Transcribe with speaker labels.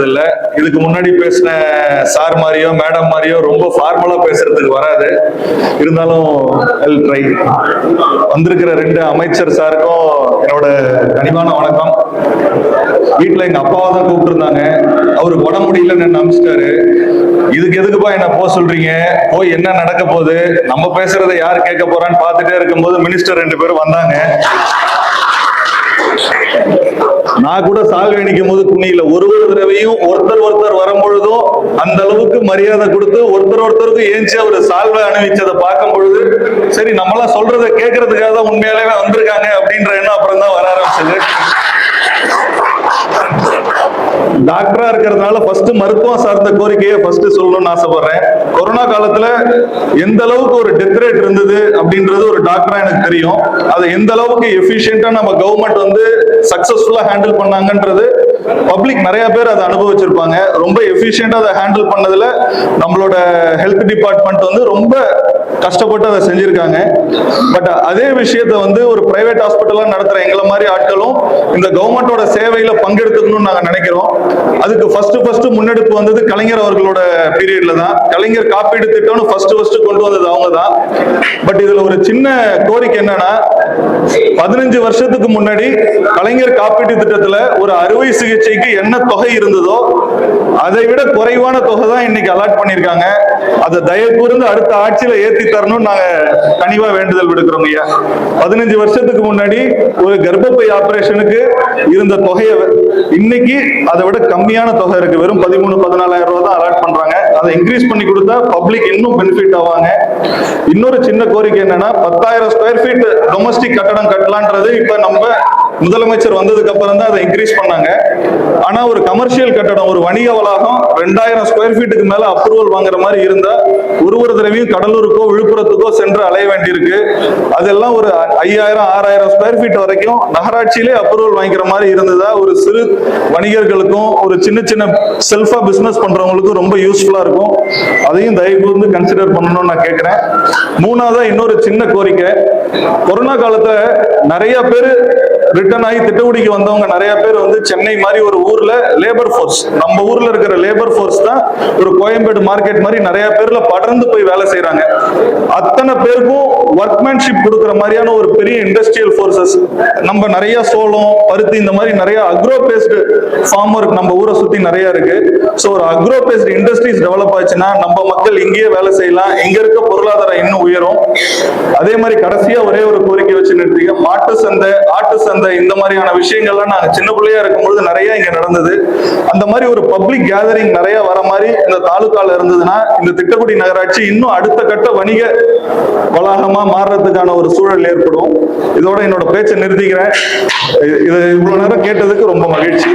Speaker 1: இல்ல இதுக்கு முன்னாடி பேசின சார் மாதிரியோ மேடம் மாதிரியோ ரொம்ப ஃபார்மலா பேசுறதுக்கு வராது. இருந்தாலும் ட்ரை வந்திருக்கிற ரெண்டு அமைச்சர் சாருக்கும் என்னோட கனிவான வணக்கம். வீட்டுல எங்க அப்பாவை தான் கூப்பிட்டுருந்தாங்க. அவரு உடம்பு முடியலன்னு நம்பிச்சிட்டாரு. இதுக்கு எதுக்குப்பா என்ன போக சொல்றீங்க? போய் என்ன நடக்க போகுது? நம்ம பேசுறதை யார் கேட்க போறான்னு பார்த்துட்டே இருக்கும்போது மினிஸ்டர் ரெண்டு பேரும் வந்தாங்க. நான் கூட சால்வை நிற்கும் போது துணியில ஒரு ஒரு தடவையும் ஒருத்தர் ஒருத்தர் வரும் அந்த அளவுக்கு மரியாதை கொடுத்து ஒருத்தர் ஒருத்தருக்கு ஏஞ்சி அவர் சால்வை அணிவிச்சதை பார்க்கும் பொழுது சரி நம்மளாம் சொல்றதை கேட்கறதுக்காக தான் உண்மையாலே வந்திருக்காங்க அப்படின்ற எண்ணம் அப்புறம் தான் வர ஆரம்பிச்சது டாக்டரா இருக்கிறதுனால ஃபர்ஸ்ட் மருத்துவம் சார்ந்த கோரிக்கையை ஃபர்ஸ்ட் சொல்லணும்னு ஆசைப்படுறேன். கொரோனா காலத்துல எந்த அளவுக்கு ஒரு டெத் ரேட் இருந்தது அப்படின்றது ஒரு டாக்டரா எனக்கு தெரியும். அதை எந்த அளவுக்கு எஃபிஷியன்டா நம்ம கவர்மெண்ட் வந்து சக்சஸ்ஃபுல்லா ஹேண்டில் பண்ணாங்கன்றது பப்ளிக் நிறைய பேர் அதை அனுபவிச்சிருப்பாங்க. ரொம்ப எஃபிஷியண்டா அதை ஹேண்டில் பண்ணதுல நம்மளோட ஹெல்த் டிபார்ட்மெண்ட் வந்து ரொம்ப கஷ்டப்பட்டு அதை செஞ்சிருக்காங்க. பட் அதே விஷயத்த வந்து ஒரு பிரைவேட் ஹாஸ்பிட்டலா நடத்துற எங்களை மாதிரி ஆட்களும் இந்த கவர்மெண்டோட சேவையில பங்கெடுத்துக்கணும்னு நாங்க நினைக்கிறோம். அதுக்கு ஃபர்ஸ்ட் ஃபர்ஸ்ட் முன்னெடுப்பு வந்தது கலைஞர் அவர்களோட பீரியட்ல தான். கலைஞர் காப்பீடு திட்டம்னு ஃபர்ஸ்ட் ஃபர்ஸ்ட் கொண்டு வந்தது அவங்க தான். பட் இதுல ஒரு சின்ன கோரிக்கை என்னன்னா பதினஞ்சு வருஷத்துக்கு முன்னாடி கலைஞர் காப்பீட்டு திட்டத்துல ஒரு அறுவை சிகிச்சை சிகிச்சைக்கு என்ன தொகை இருந்ததோ அதை விட குறைவான தொகை தான் இன்னைக்கு அலாட் பண்ணிருக்காங்க அதை தயவு கூர்ந்து அடுத்த ஆட்சியில ஏத்தி தரணும்னு நாங்க கனிவா வேண்டுதல் விடுக்கிறோம் ஐயா. பதினஞ்சு வருஷத்துக்கு முன்னாடி ஒரு கர்ப்பப்பை ஆபரேஷனுக்கு இருந்த தொகையை இன்னைக்கு அதை விட கம்மியான தொகை இருக்கு. வெறும் பதிமூணு பதினாலாயிரம் ரூபாய் தான் அலாட் பண்றாங்க. அதை இன்க்ரீஸ் பண்ணி கொடுத்தா பப்ளிக் இன்னும் பெனிஃபிட் ஆவாங்க. இன்னொரு சின்ன கோரிக்கை என்னன்னா பத்தாயிரம் ஸ்கொயர் ஃபீட் டொமஸ்டிக் கட்டடம் கட்டலான்றது இப்ப நம்ம முதலமைச்சர் வந்ததுக்கு அப்புறம் தான் அதை இன்க்ரீஸ் பண்ணாங்க. ஆனா ஒரு கமர்ஷியல் கட்டடம் ஒரு வணிக வளாகம் ரெண்டாயிரம் ஸ்கொயர் ஃபீட்டுக்கு மேல அப்ரூவல் வாங்குற மாதிரி இருந்தா ஒரு ஒரு தடவையும் கடலூருக்கோ விழுப்புரத்துக்கோ சென்று அலைய வேண்டியிருக்கு. அதெல்லாம் ஒரு ஐயாயிரம் ஆறாயிரம் ஸ்கொயர் ஃபீட் வரைக்கும் நகராட்சியிலே அப்ரூவல் வாங்கிக்கிற மாதிரி இருந்ததா ஒரு சிறு வணிகர்களுக்கும் ஒரு சின்ன சின்ன செல்ஃபா பிசினஸ் பண்றவங்களுக்கும் ரொம்ப யூஸ்ஃபுல்லா இருக்கும். அதையும் தயவுபூர்ந்து கன்சிடர் பண்ணணும்னு நான் கேட்கிறேன். மூணாவதா இன்னொரு சின்ன கோரிக்கை. கொரோனா காலத்துல நிறைய பேர் ரிட்டர்ன் ஆகி திட்டக்குடிக்கு வந்தவங்க நிறைய பேர் வந்து சென்னை மாதிரி ஒரு ஊர்ல லேபர் ஃபோர்ஸ் நம்ம ஊர்ல இருக்கிற லேபர் ஃபோர்ஸ் தான் ஒரு கோயம்பேடு மார்க்கெட் மாதிரி நிறைய பேர்ல படர்ந்து போய் வேலை செய்யறாங்க அத்தனை பேருக்கும் ஒர்க்மேன்ஷிப் கொடுக்குற மாதிரியான ஒரு பெரிய இண்டஸ்ட்ரியல் ஃபோர்ஸஸ் நம்ம நிறைய சோளம் பருத்தி இந்த மாதிரி நிறைய அக்ரோ பேஸ்டு ஃபார்ம் ஒர்க் நம்ம ஊரை சுத்தி நிறைய இருக்கு. ஸோ ஒரு அக்ரோ பேஸ்டு இண்டஸ்ட்ரீஸ் டெவலப் ஆச்சுன்னா நம்ம மக்கள் இங்கேயே வேலை செய்யலாம். இங்க இருக்க பொருளாதாரம் இன்னும் உயரும். அதே மாதிரி கடைசியா ஒரே ஒரு கோரிக்கை வச்சு நிறுத்திக்க மாட்டு சந்தை ஆட்டு சந்தை இந்த மாதிரியான விஷயங்கள்லாம் நாங்க சின்ன பிள்ளையா இருக்கும்பொழுது நிறைய இங்க நடந்தது. அந்த மாதிரி ஒரு பப்ளிக் கேதரிங் நிறைய வர மாதிரி இந்த தாலுக்கால இருந்ததுன்னா இந்த திட்டக்குடி நகராட்சி இன்னும் அடுத்த கட்ட வணிக வளாகமா மாறுறதுக்கான ஒரு சூழல் ஏற்படும். இதோட என்னோட பேச்சை நிறுத்திக்கிறேன். இது இவ்வளவு நேரம் கேட்டதுக்கு ரொம்ப மகிழ்ச்சி.